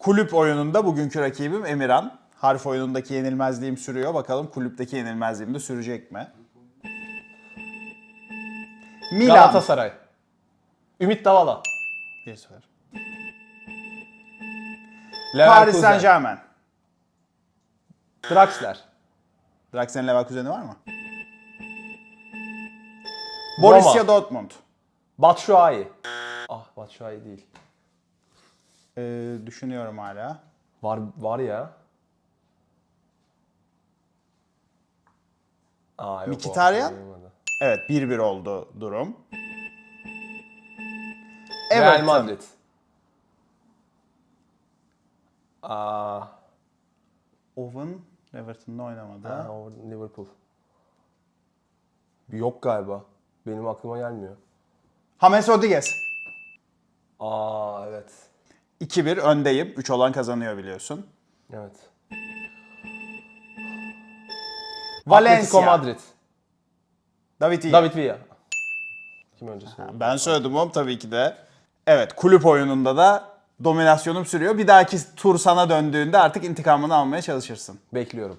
Kulüp oyununda bugünkü rakibim Emirhan. Harf oyunundaki yenilmezliğim sürüyor. Bakalım kulüpteki yenilmezliğim de sürecek mi? Milan. Galatasaray. Ümit Davala. Bir sefer. Leverkusen. Paris Saint Germain. Draxler. Draxler'in Leverkusen'i var mı? Borussia Dortmund. Batshuayi. Ah Batshuayi değil. Ee, düşünüyorum hala. Var var ya. Aa, yok o. Olmadı. Evet 1-1 oldu durum. Real Everton. Madrid. Aa, Owen Everton'da oynamadı. ha, o Liverpool. Yok galiba. Benim aklıma gelmiyor. James Rodriguez. Aa evet. 2-1 öndeyim. 3 olan kazanıyor biliyorsun. Evet. Valencia. Atletico Madrid. David Villa. David Villa. Kim önce söyledi? Ben söyledim oğlum tabii ki de. Evet kulüp oyununda da dominasyonum sürüyor. Bir dahaki tur sana döndüğünde artık intikamını almaya çalışırsın. Bekliyorum.